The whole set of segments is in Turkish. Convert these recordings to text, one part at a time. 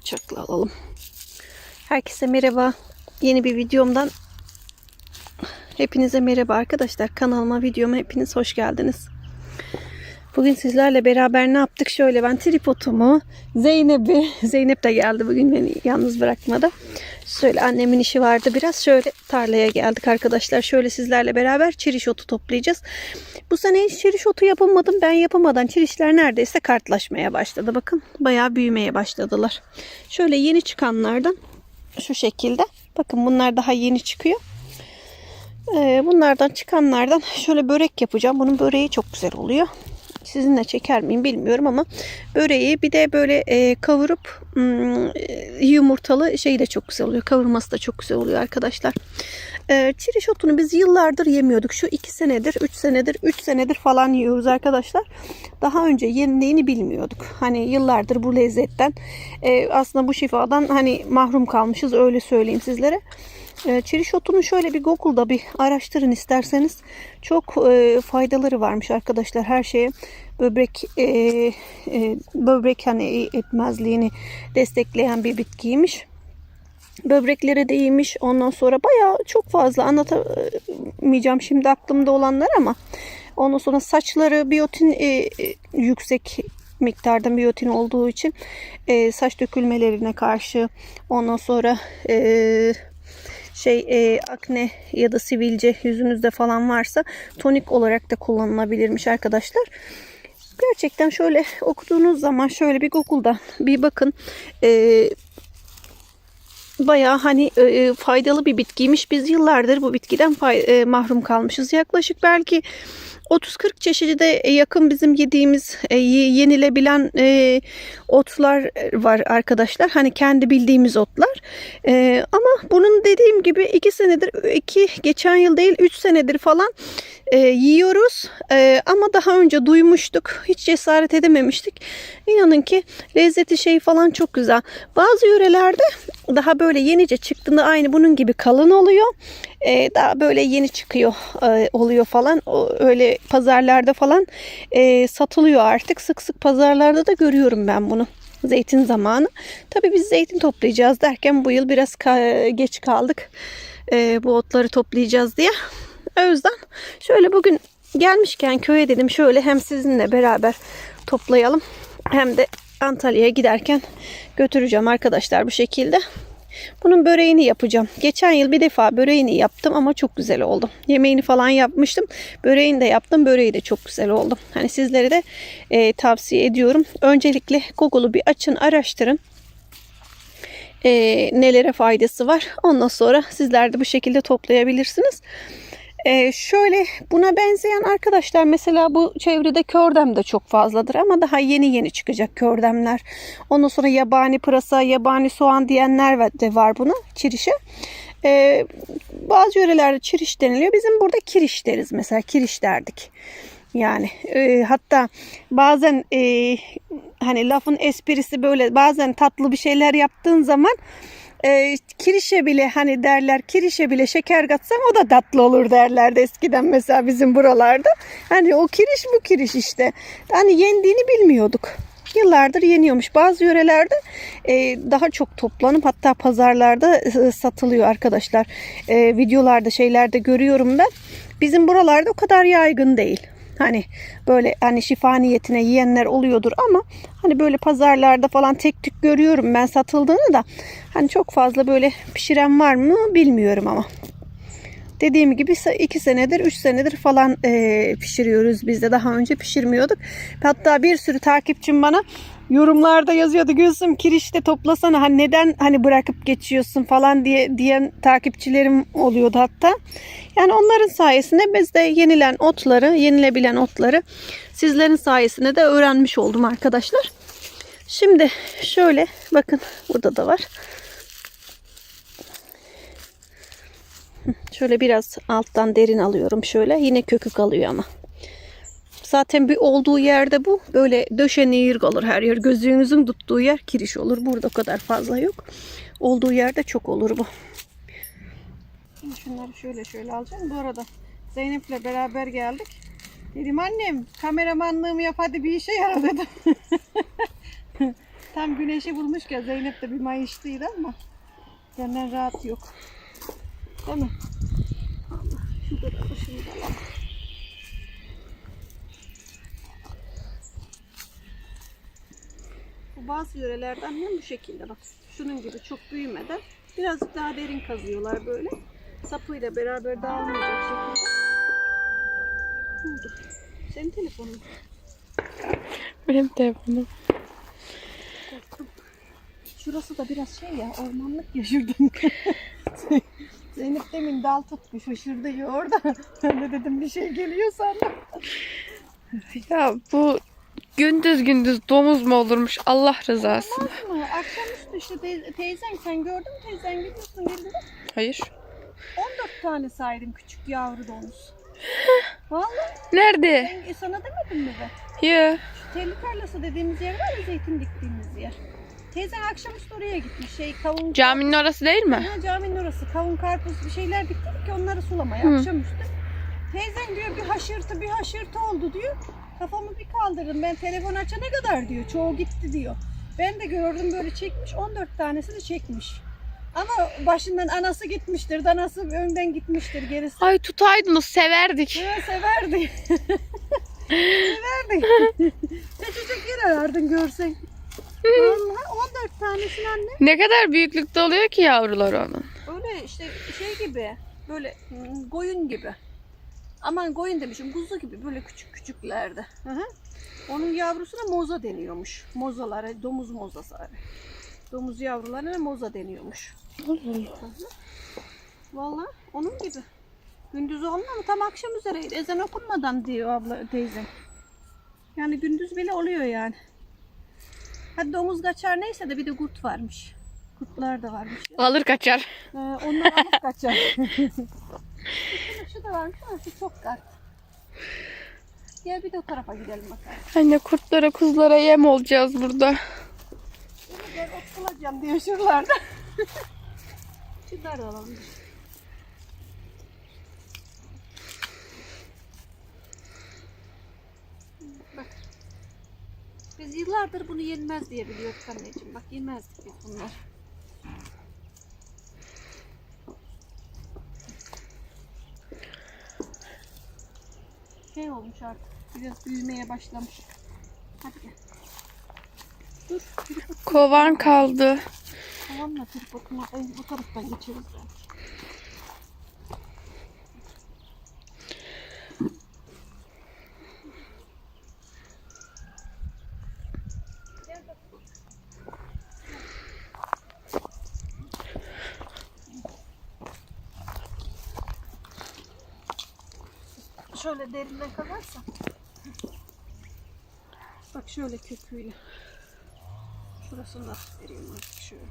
bıçakla alalım. Herkese merhaba. Yeni bir videomdan hepinize merhaba arkadaşlar. Kanalıma, videoma hepiniz hoş geldiniz. Bugün sizlerle beraber ne yaptık? Şöyle ben tripodumu, Zeynep'i, Zeynep de geldi bugün beni yalnız bırakmadı. Şöyle annemin işi vardı biraz. Şöyle tarlaya geldik arkadaşlar. Şöyle sizlerle beraber çiriş otu toplayacağız. Bu sene hiç çiriş otu yapamadım. Ben yapamadan çirişler neredeyse kartlaşmaya başladı. Bakın bayağı büyümeye başladılar. Şöyle yeni çıkanlardan şu şekilde. Bakın bunlar daha yeni çıkıyor. Ee, bunlardan çıkanlardan şöyle börek yapacağım. Bunun böreği çok güzel oluyor. Sizinle çeker miyim bilmiyorum ama böreği bir de böyle e, kavurup hmm, e, yumurtalı şey de çok güzel oluyor. Kavurması da çok güzel oluyor arkadaşlar. E, çiriş otunu biz yıllardır yemiyorduk. Şu iki senedir, üç senedir, üç senedir falan yiyoruz arkadaşlar. Daha önce yendiğini bilmiyorduk. Hani yıllardır bu lezzetten e, aslında bu şifadan hani mahrum kalmışız öyle söyleyeyim sizlere. E, çiriş otunun şöyle bir Google'da bir araştırın isterseniz. Çok e, faydaları varmış arkadaşlar her şeye. Böbrek e, böbrek hani etmezliğini destekleyen bir bitkiymiş. Böbreklere de iyiymiş. Ondan sonra bayağı çok fazla anlatamayacağım şimdi aklımda olanlar ama ondan sonra saçları biyotin e, e, yüksek miktarda biyotin olduğu için e, saç dökülmelerine karşı ondan sonra e, şey e, akne ya da sivilce yüzünüzde falan varsa tonik olarak da kullanılabilirmiş arkadaşlar. Gerçekten şöyle okuduğunuz zaman şöyle bir Google'da bir bakın. E, bayağı hani e, faydalı bir bitkiymiş. Biz yıllardır bu bitkiden fay, e, mahrum kalmışız. Yaklaşık belki 30-40 çeşide yakın bizim yediğimiz e, yenilebilen e, otlar var arkadaşlar. Hani kendi bildiğimiz otlar. E, ama bunun dediğim gibi 2 senedir, iki geçen yıl değil 3 senedir falan e, yiyoruz. E, ama daha önce duymuştuk. Hiç cesaret edememiştik. İnanın ki lezzeti şey falan çok güzel. Bazı yörelerde daha böyle yenice çıktığında aynı bunun gibi kalın oluyor. E, daha böyle yeni çıkıyor e, oluyor falan. O, öyle pazarlarda falan e, satılıyor artık. Sık sık pazarlarda da görüyorum ben bunu. Zeytin zamanı. Tabii biz zeytin toplayacağız derken bu yıl biraz ka- geç kaldık. E, bu otları toplayacağız diye. O yüzden şöyle bugün gelmişken köye dedim şöyle hem sizinle beraber toplayalım hem de Antalya'ya giderken götüreceğim arkadaşlar bu şekilde. Bunun böreğini yapacağım. Geçen yıl bir defa böreğini yaptım ama çok güzel oldu. Yemeğini falan yapmıştım. Böreğini de yaptım. Böreği de çok güzel oldu. Hani sizlere de e, tavsiye ediyorum. Öncelikle Google'u bir açın araştırın. E, nelere faydası var. Ondan sonra sizler de bu şekilde toplayabilirsiniz. Ee, şöyle buna benzeyen arkadaşlar mesela bu çevrede kördem de çok fazladır ama daha yeni yeni çıkacak kördemler. Ondan sonra yabani pırasa, yabani soğan diyenler de var buna çirişe. Ee, bazı yörelerde çiriş deniliyor. Bizim burada kiriş deriz mesela kiriş derdik. Yani e, hatta bazen e, hani lafın esprisi böyle bazen tatlı bir şeyler yaptığın zaman e, kirişe bile hani derler kirişe bile şeker katsan o da tatlı olur derlerdi eskiden mesela bizim buralarda. Hani o kiriş bu kiriş işte. Hani yendiğini bilmiyorduk. Yıllardır yeniyormuş. Bazı yörelerde e, daha çok toplanıp hatta pazarlarda e, satılıyor arkadaşlar. E, videolarda şeylerde görüyorum ben. Bizim buralarda o kadar yaygın değil. Hani böyle hani şifa niyetine yiyenler oluyordur ama hani böyle pazarlarda falan tek tük görüyorum ben satıldığını da hani çok fazla böyle pişiren var mı bilmiyorum ama. Dediğim gibi iki senedir, üç senedir falan e, pişiriyoruz biz de. Daha önce pişirmiyorduk. Hatta bir sürü takipçim bana yorumlarda yazıyordu. Gülsüm kirişte toplasana hani neden hani bırakıp geçiyorsun falan diye diyen takipçilerim oluyordu hatta. Yani onların sayesinde biz de yenilen otları, yenilebilen otları sizlerin sayesinde de öğrenmiş oldum arkadaşlar. Şimdi şöyle bakın burada da var. Şöyle biraz alttan derin alıyorum şöyle. Yine kökü kalıyor ama. Zaten bir olduğu yerde bu. Böyle döşe nehir kalır her yer. Gözünüzün tuttuğu yer kiriş olur. Burada o kadar fazla yok. Olduğu yerde çok olur bu. Şimdi şunları şöyle şöyle alacağım. Bu arada Zeynep'le beraber geldik. Dedim annem kameramanlığımı yap hadi bir işe yara dedim. Tam güneşi bulmuşken Zeynep de bir mayıştıydı ama benden rahat yok. Değil mi? Allah şu da alalım. Bu bazı yörelerden hem bu şekilde bak. Şunun gibi çok büyümeden birazcık daha derin kazıyorlar böyle. Sapıyla beraber dağılmayacak şekilde. Ne oldu? Senin telefonun. Benim telefonum. Şurası da biraz şey ya ormanlık ya şuradan. Zeynep demin dal tutmuş şaşırdı ya orada. Ben de dedim bir şey geliyor sana. Ya bu gündüz gündüz domuz mu olurmuş Allah rızası. Olmaz mı? Akşamüstü işte te- teyzen sen gördün mü teyzen gidiyorsun elinde. Hayır. 14 tane saydım küçük yavru domuz. Vallahi Nerede? ben sana demedim mi ben? Ya. Şu telli tarlası dediğimiz yer var ya zeytin diktiğimiz yer. Teyzen akşamüstü oraya gitmiş. Şey kavun Caminin orası değil mi? Ha, caminin orası. Kavun, karpuz bir şeyler diktik ki onları sulamaya Hı. akşamüstü. Teyzen diyor bir haşırtı bir haşırtı oldu diyor. Kafamı bir kaldırdım ben telefon açana kadar diyor. Çoğu gitti diyor. Ben de gördüm böyle çekmiş 14 tanesini çekmiş. Ama başından anası gitmiştir, danası önden gitmiştir gerisi. Ay tutaydınız severdik. Ya severdi. severdi. Çocuk yer arardın görsen. Vallahi 14 tanesini anne. Ne kadar büyüklükte oluyor ki yavrular onun. Öyle işte şey gibi böyle koyun gibi. Aman koyun demişim kuzu gibi böyle küçük küçüklerde. Hı hı. Onun yavrusuna moza deniyormuş. Mozalara, domuz mozası. Domuz yavrularına moza deniyormuş. Vallahi onun gibi. Gündüz olmuyor mu? Tam akşam üzereydi. Ezan okunmadan diyor abla teyzem. Yani gündüz bile oluyor yani. Hadi domuz kaçar neyse de bir de kurt varmış. Kurtlar da varmış. ya. Alır kaçar. Ee, onlar alıp kaçar. şu, şu da varmış ama şu çok kart. Gel bir de o tarafa gidelim bakalım. Anne kurtlara kuzulara yem olacağız burada. Ben ot bulacağım diyor şuralarda. Şunları da alalım. Biz yıllardır bunu yenmez diye biliyorduk anneciğim. Bak yemezdik biz bunlar. Şey olmuş artık. Biraz büyümeye başlamış. Hadi gel. Dur. Kovan kaldı. Tripodunu ay, bu taraftan geçeriz belki. Şöyle derinden kazarsan. Bak şöyle köküyle. Şurasını da vereyim artık şöyle.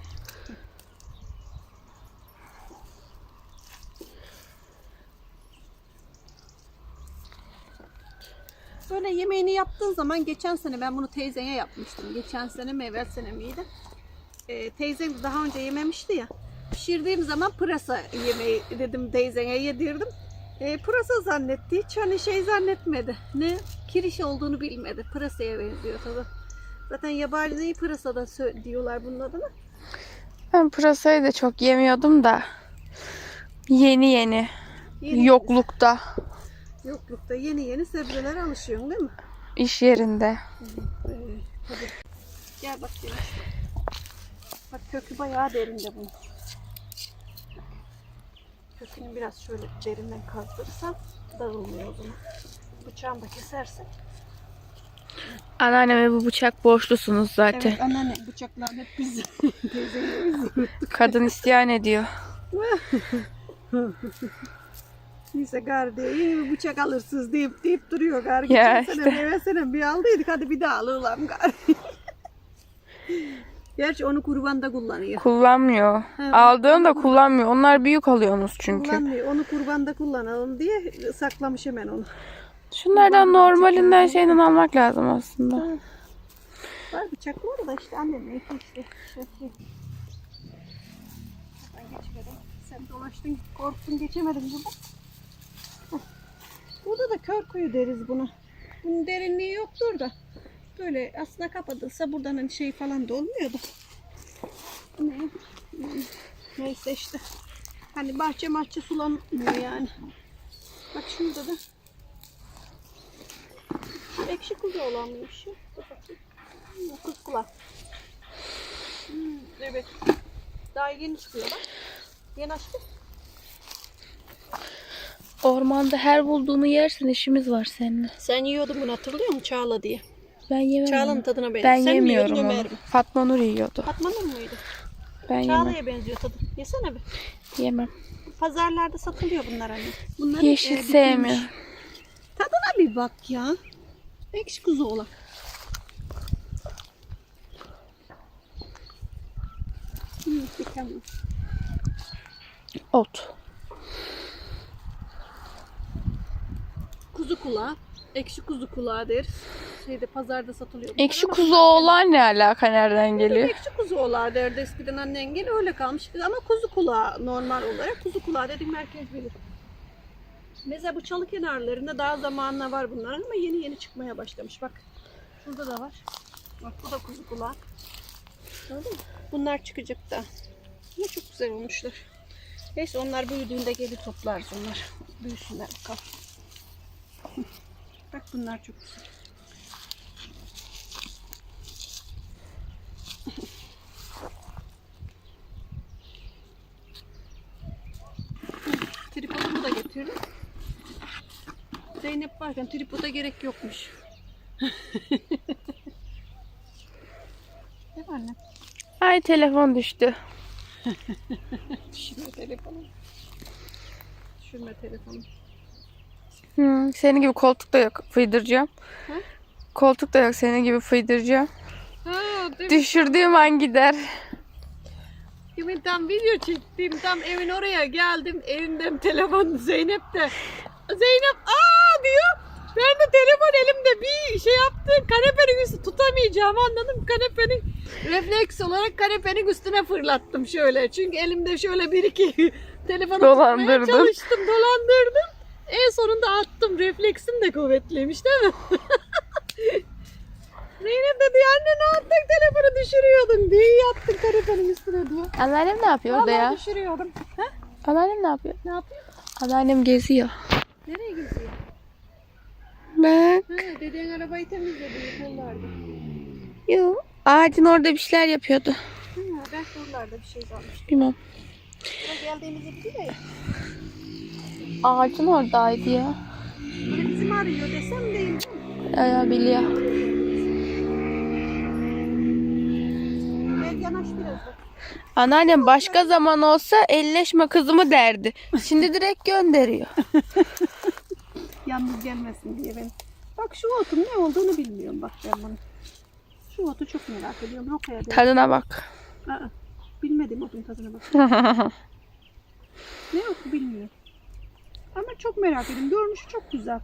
Böyle yemeğini yaptığın zaman geçen sene ben bunu teyzene yapmıştım. Geçen sene mi evvel sene miydi? Ee, teyzem daha önce yememişti ya. Pişirdiğim zaman pırasa yemeği dedim teyzene yedirdim. Ee, pırasa zannetti. Hiç hani şey zannetmedi. Ne? Kiriş olduğunu bilmedi. Pırasaya benziyor tabii. Zaten yabani pırasa da sö- diyorlar bunun adına. Ben pırasayı da çok yemiyordum da. Yeni yeni. Yeni Yoklukta. Yoklukta yeni yeni sebzelere alışıyorsun değil mi? iş yerinde. Ee, hadi. Gel bak Deniz. Bak kökü bayağı derinde bunun. Kökünü biraz şöyle derinden kazdırırsam dağılmıyor o zaman. Bıçağımı da kesersen. Anneanneme bu bıçak borçlusunuz zaten. Evet anneanne bıçaklar hep biz. Teyzelerimiz. Kadın isyan ediyor. Neyse bir bıçak alırsınız deyip deyip duruyor gari. Ya Geçen sene işte. sene bir aldıydık hadi bir daha alalım gari. Gerçi onu kurbanda kullanıyor. Kullanmıyor. Ha, Aldığını da kullanmıyor. Onlar büyük alıyorsunuz çünkü. Kullanmıyor. Onu kurbanda kullanalım diye saklamış hemen onu. Şunlardan normalinden şeyden almak lazım aslında. Var bıçak var da işte annem iki işte. Geçmedim. Sen dolaştın korktun geçemedin burada. Burada da kör kuyu deriz buna. Bunun derinliği yoktur da. Böyle aslında kapatılsa buradan hani şey falan da olmuyor da. Ne? Neyse işte. Hani bahçe mahçe sulanmıyor yani. Bak şurada da. Şu ekşi kuzu olan bakayım. Hmm, Kız kulak. Hmm, evet. Daha yeni çıkıyor bak. Yeni açtı. Ormanda her bulduğunu yersin işimiz var seninle. Sen yiyordun bunu hatırlıyor musun Çağla diye? Ben yemem. Çağla'nın tadına benziyor. Ben Sen mi yemiyorum yiyordun, onu. Mi? Fatma Nur yiyordu. Fatma Nur muydu? Ben yemem. Çağla'ya benziyor tadı. Yesene bir. Yemem. Pazarlarda satılıyor bunlar hani. Bunlar Yeşil e, dikilmiş. Tadına bir bak ya. Ekşi kuzu olan. Ot. Kuzu kulağı. Ekşi kuzu kulağı deriz. Şeyde pazarda satılıyor. Ekşi ama- kuzu olan ne alaka nereden geliyor? Ekşi kuzu olar derdi eskiden annen gel öyle kalmış. Ama kuzu kulağı normal olarak kuzu kulağı dedim herkes bilir. Mesela bu çalı kenarlarında daha zamanla var bunların ama yeni yeni çıkmaya başlamış. Bak şurada da var. Bak bu da kuzu kulağı. Gördün mü? Bunlar çıkacak da. Ama çok güzel olmuşlar. Neyse onlar büyüdüğünde geri toplarız onlar. Büyüsünler bakalım. Bak bunlar çok güzel. Tripodumu da getirdim. Zeynep varken tripoda gerek yokmuş. Değil mi anne? Ay telefon düştü. Düşürme telefonu. Düşürme telefonu. Hmm, senin gibi koltuk da yok fıydıracağım. Hı? Koltuk da yok senin gibi fıydıracağım. Ha, Düşürdüğüm an gider. Kimin tam video çektim. Tam evin oraya geldim. Elimde telefon Zeynep de. Zeynep aa diyor. Ben de telefon elimde bir şey yaptı. Kanepenin üstü tutamayacağım anladım. Kanepenin refleks olarak kanepenin üstüne fırlattım şöyle. Çünkü elimde şöyle bir iki telefonu tutmaya Dolandırdın. çalıştım. Dolandırdım. En sonunda attım. Refleksim de kuvvetliymiş değil mi? Zeynep dedi anne ne yaptın telefonu düşürüyordun diye yattın kanepenin üstüne diyor. Anneannem ne yapıyor orada Vallahi ya? düşürüyordum. Ha? Anneannem ne yapıyor? Ne yapıyor? Anneannem geziyor. Nereye geziyor? Bak. Ha, deden arabayı temizledi yollarda. Yo. Ağacın orada bir şeyler yapıyordu. Ha, ben buralarda bir şey sanmıştım. Bilmem. Buraya geldiğimizi biliyor ya. Ağacın oradaydı ya. Bizim arıyor desem değil. Ya, ya biliyor. Gel yanaş biraz da. Anneannem başka zaman olsa elleşme kızımı derdi. Şimdi direkt gönderiyor. Yalnız gelmesin diye ben. Bak şu otun ne olduğunu bilmiyorum bak ben bunu. Şu otu çok merak ediyorum. Rokaya. Tadına bak. Aa, bilmedim otun tadına bak. Ne otu bilmiyorum. Ama çok merak ediyorum. Görünüşü çok güzel.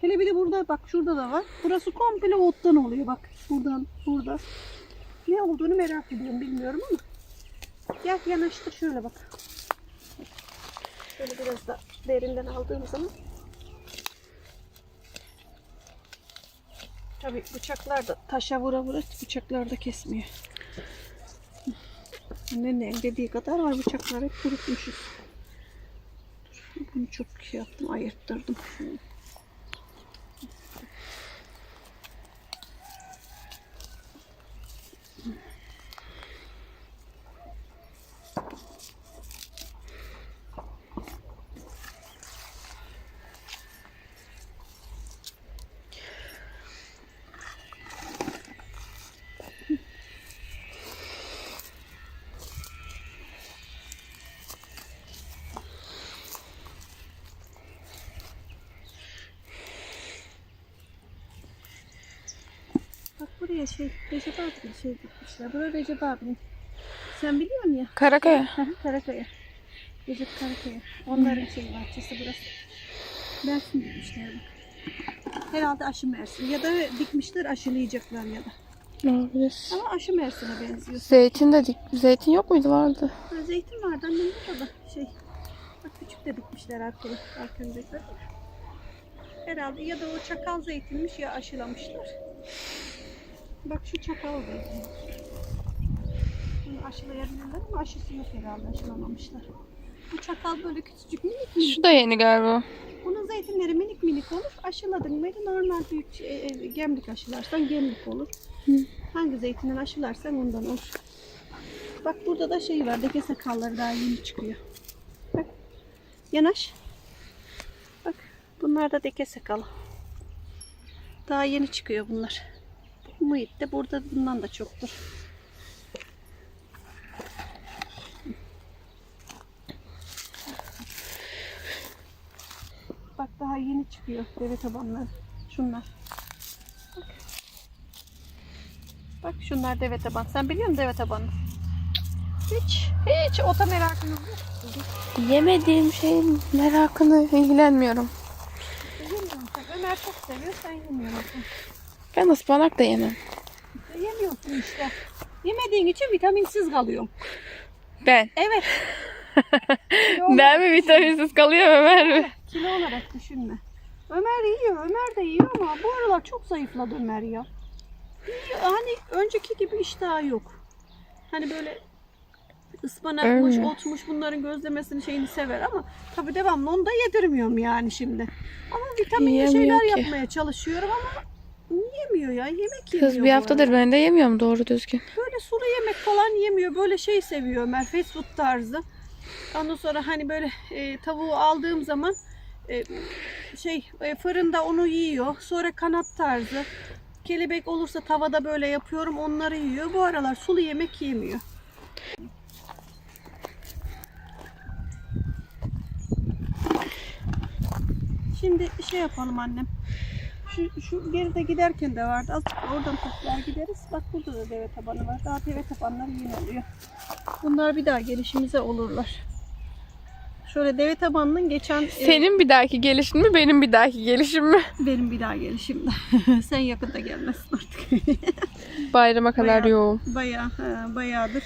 Hele bir de burada bak şurada da var. Burası komple ottan oluyor bak. Buradan burada. Ne olduğunu merak ediyorum bilmiyorum ama. Gel yanaştır şöyle bak. Şöyle biraz da derinden aldığım zaman. Tabi bıçaklar da taşa vura vura bıçaklar da kesmiyor. Annenin dediği kadar var bıçaklar hep kurutmuşuz. Bunu çok şey yaptım ayırttırdım. Şunu. Bak buraya şey Recep abinin şey dikmişler. Buraya Recep abinin. Sen biliyorsun ya. Karakaya. Karakaya. Recep Karakaya. Onların şey bahçesi burası. Mersin dikmişler bak. Herhalde aşı Mersin. Ya da dikmişler aşılayacaklar ya da. Olabilir. Ama aşı Mersin'e benziyor. Zeytin de dik. Zeytin yok muydu vardı? Ha, zeytin vardı annem burada da şey. Bak küçük de dikmişler arkada. Arkamızdakiler. Herhalde ya da o çakal zeytinmiş ya aşılamışlar. Bak şu çakal zeytin. Bunu aşılayabilirler ama aşısı yok herhalde aşılamamışlar. Bu çakal böyle küçücük minik minik. Şu da yeni galiba. Bunun zeytinleri minik minik olur. Aşıladın mıydı normal büyük e, e, gemlik aşılarsan gemlik olur. Hangi zeytinden aşılarsan ondan olur. Bak burada da şey var. Deke sakalları daha yeni çıkıyor. Bak. Yanaş. Bak. Bunlar da deke sakalı. Daha yeni çıkıyor bunlar. Bu muhit de burada bundan da çoktur. Bak daha yeni çıkıyor deve tabanları. Şunlar. Bak. Bak şunlar deve taban. Sen biliyor musun deve tabanı? Hiç, hiç ota merakın yok. Yemediğim şeyin merakını ilgilenmiyorum. Ömer çok seviyor, sen yemiyorsun. Ben ıspanak da yemem. Yemiyorsun işte. Yemediğin için vitaminsiz kalıyorsun. Ben. Evet. Ben mi vitaminsiz kalıyorum Ömer mi? Kilo olarak düşünme. Ömer yiyor, Ömer de yiyor ama bu aralar çok zayıfladı Ömer ya. Yiyor, hani önceki gibi iştahı yok. Hani böyle ıspanakmış, Öyle. otmuş bunların gözlemesini şeyini sever ama tabi devamlı onu da yedirmiyorum yani şimdi. Ama vitaminli Yiyemiyor şeyler ki. yapmaya çalışıyorum ama yemiyor ya. Yemek yemiyor. Kız bir haftadır ben de yemiyorum doğru düzgün. Böyle sulu yemek falan yemiyor. Böyle şey seviyor Ömer. Fast food tarzı. Ondan sonra hani böyle e, tavuğu aldığım zaman e, şey e, fırında onu yiyor. Sonra kanat tarzı. Kelebek olursa tavada böyle yapıyorum. Onları yiyor. Bu aralar sulu yemek yemiyor. Şimdi şey yapalım annem. Şu, şu geride giderken de vardı. Azıcık oradan toplar gideriz. Bak burada da deve tabanı var. Daha deve tabanları yeni oluyor. Bunlar bir daha gelişimize olurlar. Şöyle deve tabanının geçen e, Senin bir dahaki gelişin mi benim bir dahaki gelişim mi? benim bir daha gelişimde. Sen yakında gelmezsin artık. Bayrama kadar Bayağı- yoğun. Bayağı, ha, bayağıdır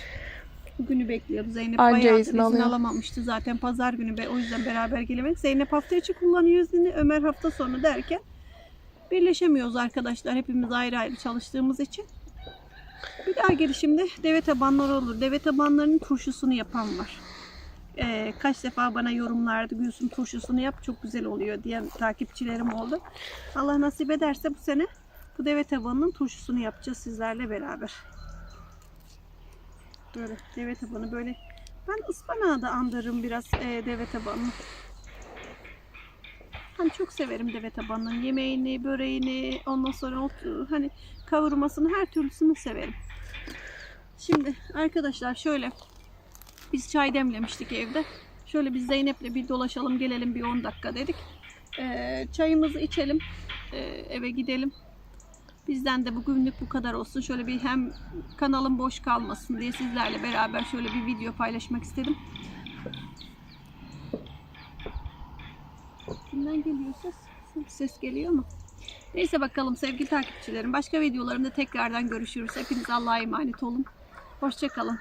günü bekliyordu. Zeynep Anca bayağıdır izin izin, alamamıştı zaten pazar günü. O yüzden beraber gelemedik. Zeynep hafta içi kullanıyor izni. Ömer hafta sonu derken birleşemiyoruz arkadaşlar. Hepimiz ayrı ayrı çalıştığımız için. Bir daha gelişimde deve tabanları olur. Deve tabanlarının turşusunu yapan var. Ee, kaç defa bana yorumlarda Gülsüm turşusunu yap çok güzel oluyor diyen takipçilerim oldu. Allah nasip ederse bu sene bu deve tabanının turşusunu yapacağız sizlerle beraber. Böyle deve tabanı böyle. Ben ıspanağı da andırırım biraz e, deve tabanını. Hani çok severim deve tabanının yemeğini, böreğini, ondan sonra o, hani kavurmasını her türlüsünü severim. Şimdi arkadaşlar şöyle biz çay demlemiştik evde. Şöyle biz Zeynep'le bir dolaşalım gelelim bir 10 dakika dedik. Ee, çayımızı içelim. ee, eve gidelim. Bizden de bugünlük bu kadar olsun. Şöyle bir hem kanalım boş kalmasın diye sizlerle beraber şöyle bir video paylaşmak istedim. Kimden geliyor ses? Ses geliyor mu? Neyse bakalım sevgili takipçilerim. Başka videolarımda tekrardan görüşürüz. Hepiniz Allah'a emanet olun. Hoşçakalın.